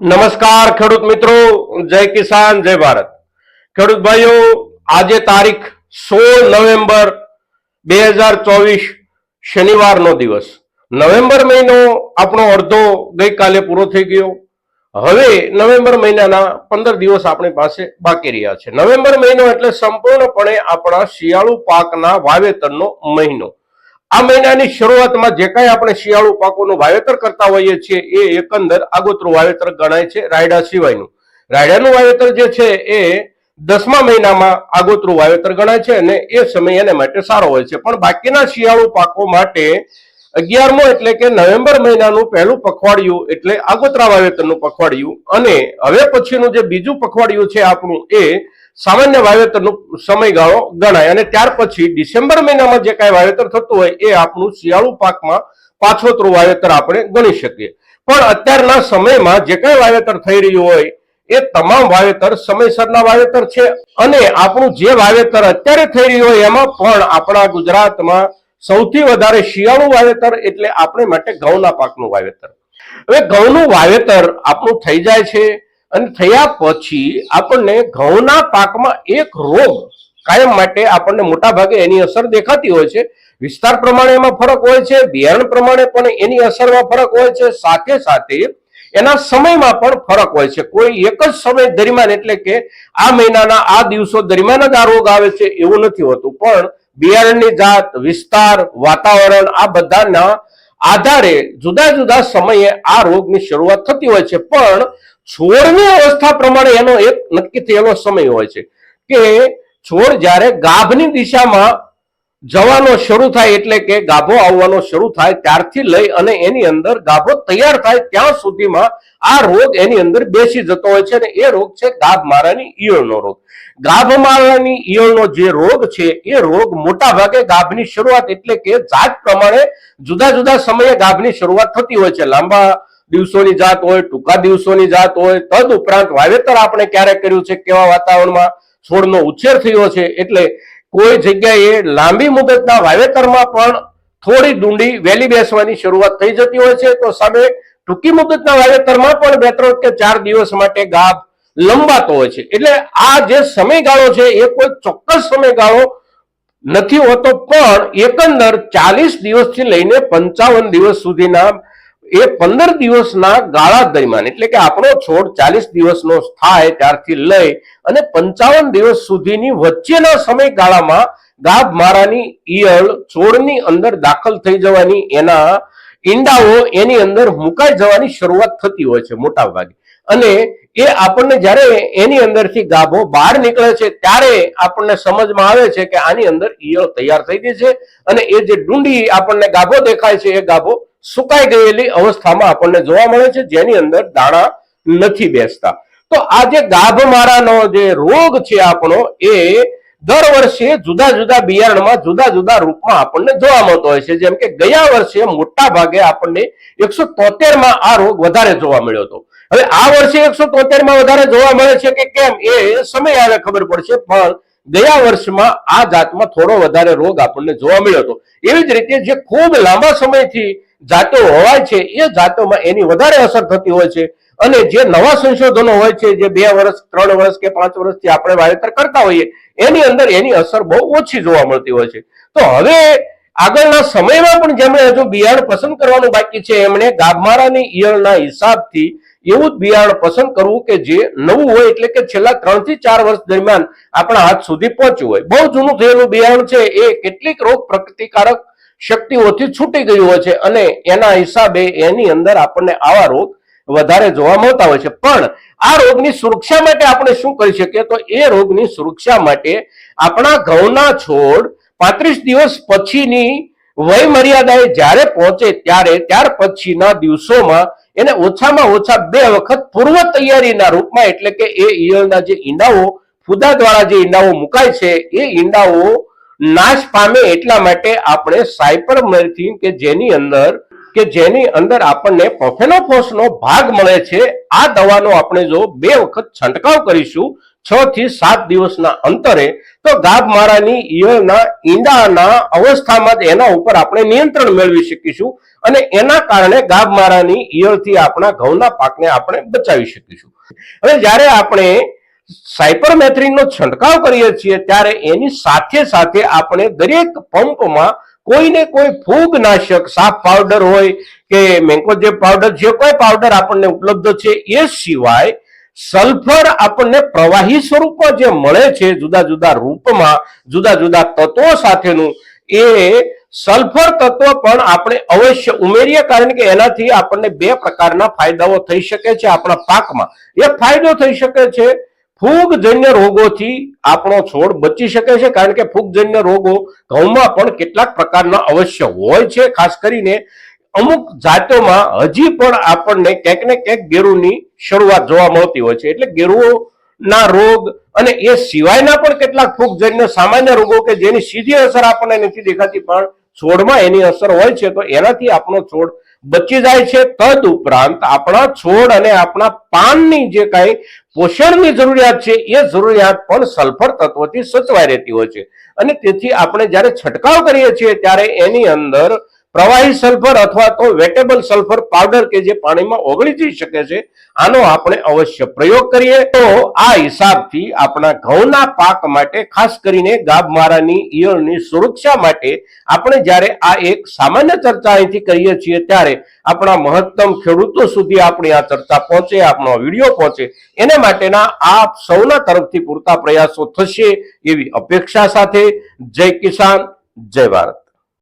નમસ્કાર ખેડૂત મિત્રો, જય કિસાન, જય ભારત. ખેડૂત ભાઈઓ, આજે તારીખ સોળ નવેમ્બર બે હજાર ચોવીસ, શનિવારનો દિવસ. નવેમ્બર મહિનો આપણો અડધો ગઈકાલે પૂરો થઈ ગયો. હવે નવેમ્બર મહિનાના પંદર દિવસ આપણી પાસે બાકી રહ્યા છે. નવેમ્બર મહિનો એટલે સંપૂર્ણપણે આપણા શિયાળુ પાકના વાવેતરનો મહિનો. આ મહિનાની શરૂઆતમાં જે કાંઈ આપણે શિયાળુ પાકોનું વાવેતર કરતા હોઈએ છીએ, એ એકંદર આગોતરું વાવેતર ગણાય છે રાયડા સિવાયનું. રાયડાનું વાવેતર જે છે, એ દસમા મહિનામાં આગોતરું વાવેતર ગણાય છે અને એ સમય એને માટે સારો હોય છે. પણ બાકીના શિયાળુ પાકો માટે અગિયારમો એટલે કે નવેમ્બર મહિનાનું પહેલું પખવાડિયું એટલે આગોતરા વાવેતરનું પખવાડિયું. અને હવે પછીનું જે બીજું પખવાડિયું છે આપણું, એ સામાન્ય વાવેતરનો સમયગાળો ગણાય અને ત્યાર પછી ડિસેમ્બર મહિનામાં જે કાંઈ વાવેતર થતું હોય એ આપણું શિયાળુ પાકમાં પાછોતરું વાવેતર આપણે ગણી શકીએ. પણ અત્યારના સમયમાં જે કાંઈ વાવેતર થઈ રહ્યું હોય એ તમામ વાવેતર સમયસરના વાવેતર છે અને આપણું જે વાવેતર અત્યારે થઈ રહ્યું હોય એમાં પણ આપણા ગુજરાતમાં સૌથી વધારે શિયાળુ વાવેતર એટલે આપણે માટે ઘઉંના પાકનું વાવેતર. હવે ઘઉંનું વાવેતર આપણું થઈ જાય છે અને થયા પછી આપણને ઘઉંના પાકમાં એક રોગ કાયમ માટે આપણને મોટા ભાગે એની અસર દેખાતી હોય છે. વિસ્તાર પ્રમાણે એમાં ફરક હોય છે, બિયારણ પ્રમાણે પણ એની અસરમાં ફરક હોય છે. સાથે સાથે એના સમયમાં પણ ફરક હોય છે. કોઈ એક જ સમય દરમિયાન એટલે કે આ મહિનાના આ દિવસો દરમિયાન જ આ રોગ આવે છે એવું નથી હોતું. પણ બિયારણની જાત, વિસ્તાર, વાતાવરણ આ બધાના આધારે જુદા જુદા સમયે આ રોગની શરૂઆત થતી હોય છે. પણ છોડની અવસ્થા પ્રમાણે એનો એક નક્કી થયેલો સમય હોય છે કે છોડ જ્યારે ગાભની દિશામાં જવાનો શરૂ થાય એટલે કે ગાભો આવવાનો શરૂ થાય ત્યારથી લઈ અને એની અંદર ગાભો તૈયાર થાય ત્યાં સુધીમાં આ રોગ એની અંદર બેસી જતો હોય છે અને એ રોગ છે ગાભ મારાની ઈયળનો રોગ. ગાભ મારાની ઈયળનો જે રોગ છે એ રોગ મોટા ભાગે ગાભની શરૂઆત એટલે કે જાત પ્રમાણે જુદા જુદા સમયે ગાભની શરૂઆત થતી હોય છે. લાંબા દિવસોની જાત હોય, ટૂંકા દિવસોની જાત હોય, તદ ઉપરાંત વાવેતર આપણે ક્યારે કર્યું છે, કેવા વાતાવરણમાં છોડનો ઉછેર થયો છે, એટલે કોઈ જગ્યાએ લાંબી મુદતના વાવેતરમાં પણ થોડી ડુંડી વેલી બેસવાની શરૂઆત થઈ જતી હોય છે, તો સામે ટૂંકી મુદતના વાવેતરમાં પણ બે ત્રણ કે ચાર દિવસ માટે ગાભ લંબાતો હોય છે. એટલે આ જે સમયગાળો છે, એ કોઈ ચોક્કસ સમયગાળો નથી હોતો, પણ એકંદર ચાલીસ દિવસથી લઈને પંચાવન દિવસ સુધીના એ પંદર દિવસના ગાળા દરમિયાન, એટલે કે આપણો છોડ ચાલીસ દિવસનો થાય ત્યારથી લઈ અને પંચાવન દિવસ સુધીની વચ્ચેના સમયગાળામાં ગાભ મારાની ઈયળ છોડની અંદર દાખલ થઈ જવાની, એના ઈંડાઓ એની અંદર મુકાઈ જવાની શરૂઆત થતી હોય છે મોટા ભાગે અને એ આપણને જ્યારે એની અંદરથી ગાભો બહાર નીકળે છે, ત્યારે આપણને સમજમાં આવે છે કે આની અંદર ઈયળ તૈયાર થઈ ગઈ છે અને એ જે ડુંડી આપણને ગાભો દેખાય છે, એ ગાભો સુકાઈ ગયેલી અવસ્થામાં આપણને જોવા મળે છે, જેની અંદર દાણા નથી બેસતા. તો આ જે ગાભમારાનો જે રોગ છે આપણો, એ દર વર્ષે જુદા જુદા બિયારણમાં, જુદા જુદા રૂપમાં આપણને જોવા મળતો હોય છે. જેમ કે ગયા વર્ષે મોટા ભાગે આપણને એકસો માં આ રોગ વધારે જોવા મળ્યો હતો. હવે આ વર્ષે એકસો માં વધારે જોવા મળે છે કે કેમ, એ સમય આવે ખબર પડશે, પણ ગયા વર્ષમાં આ જાતમાં થોડો વધારે રોગ આપણને જોવા મળ્યો હતો. એવી જ રીતે જે ખૂબ લાંબા સમયથી જાતો હોવાય છે, એ જાતોમાં એની વધારે અસર થતી હોય છે. અને જે નવા સંશોધનો હોય છે, જે બે વર્ષ, ત્રણ વર્ષ કે પાંચ વર્ષથી આપણે વાવેતર કરતા હોઈએ, એની અંદર એની અસર બહુ ઓછી જોવા મળતી હોય છે. તો હવે આગળના સમયમાં પણ જેમણે હજુ બિયારણ પસંદ કરવાનું બાકી છે, એમણે ગાભમારાની ઈયળના હિસાબથી એવું જ બિયારણ પસંદ કરવું કે જે નવું હોય એટલે કે છેલ્લા ત્રણથી ચાર વર્ષ દરમિયાન આપણા હાથ સુધી પહોંચ્યું હોય. બહુ જૂનું થયેલું બિયારણ છે, એ કેટલીક રોગ પ્રતિકારક શક્તિઓથી છૂટી ગયું હોય છે અને એના હિસાબે એની અંદર આપણને આવા રોગ વધારે જોવા મળતા હોય છે. પણ આ રોગની સુરક્ષા માટે આપણે શું કરી શકીએ? તો એ રોગની સુરક્ષા માટે આપણા ઘઉંના છોડ પાંત્રીસ દિવસ પછીની વય મર્યાદાએ જ્યારે પહોંચે ત્યારે, ત્યાર પછીના દિવસોમાં એને ઓછામાં ઓછા બે વખત પૂર્વ તૈયારીના રૂપમાં એટલે કે એ ઈયળના જે ઈંડાઓ, ફુદા દ્વારા જે ઈંડાઓ મુકાય છે, એ ઈંડાઓ નાશ પામે એટલા માટે આપણે સાયપરમેથિન કે જેની અંદર, કે જેની અંદર આપણને પ્રોફેનોફોસનો ભાગ મળે છે, આ દવાનો આપણે જો બે વખત છંટકાવ કરીશું, છ થી સાત દિવસના અંતરે, તો ગાભ મારાની ઈયળના ઈંડાના અવસ્થામાં જ એના ઉપર આપણે નિયંત્રણ મેળવી શકીશું અને એના કારણે ગાભ મારાની ઈયળથી આપણા ઘઉંના પાકને આપણે બચાવી શકીશું. હવે જ્યારે આપણે સાયપરમેથ્રિનનો છંટકાવ કરીએ છીએ ત્યારે એની સાથે સાથે આપણે દરેક પંપમાં કોઈને કોઈ ફૂગનાશક સાફ પાવડર હોય કે મેન્કોજેબ પાવડર જે કોઈ પાવડર આપણને ઉપલબ્ધ છે, એ સિવાય સલ્ફર આપણને પ્રવાહી સ્વરૂપમાં જે મળે છે, જુદા જુદા રૂપમાં, જુદા જુદા તત્વો સાથેનું, એ સલ્ફર તત્વ પણ આપણે અવશ્ય ઉમેરીએ કારણ કે એનાથી આપણને બે પ્રકારના ફાયદાઓ થઈ શકે છે આપણા પાકમાં. એક ફાયદો થઈ શકે છે ફૂગજન્ય રોગોથી આપણો છોડ બચી શકે છે, કારણ કે ફૂગજન્ય રોગો ઘઉંમાં પણ કેટલાક પ્રકારના અવશ્ય હોય છે, ખાસ કરીને અમુક જાતોમાં હજી પણ આપણને ક્યાંક ને ક્યાંક ગેરુની શરૂઆત જોવા મળતી હોય છે. એટલે ગેરુઓના રોગ અને એ સિવાયના પણ કેટલાક ફૂગજન્ય સામાન્ય રોગો કે જેની સીધી અસર આપણને નથી દેખાતી, પણ છોડમાં એની અસર હોય છે, તો એનાથી આપણો છોડ બચી જાય છે. તદ ઉપરાંત આપણા છોડ અને આપણા પાનની જે કાંઈ પોષણની જરૂરિયાત છે, એ જરૂરિયાત પણ સલ્ફર તત્વથી સચવાઈ રહેતી હોય છે. અને તેથી આપણે જ્યારે છંટકાવ કરીએ છીએ, ત્યારે એની અંદર પ્રવાહી સલ્ફર અથવા તો વેટેબલ સલ્ફર પાવડર કે જે પાણીમાં ઓગળી જઈ શકે છે, આનો આપણે અવશ્ય પ્રયોગ કરીએ. તો આ હિસાબથી આપણા ઘઉંના પાક માટે, ખાસ કરીને ગાભમારાની ઈયળની સુરક્ષા માટે, આપણે જ્યારે આ એક સામાન્ય ચર્ચા અહીંથી કરીએ છીએ, ત્યારે આપણા મહત્તમ ખેડૂતો સુધી આપણી આ ચર્ચા પહોંચે, આપણો વીડિયો પહોંચે. એને માટેના આ સૌના તરફથી પૂરતા પ્રયાસો થશે એવી અપેક્ષા સાથે. જય કિસાન, જય ભારત.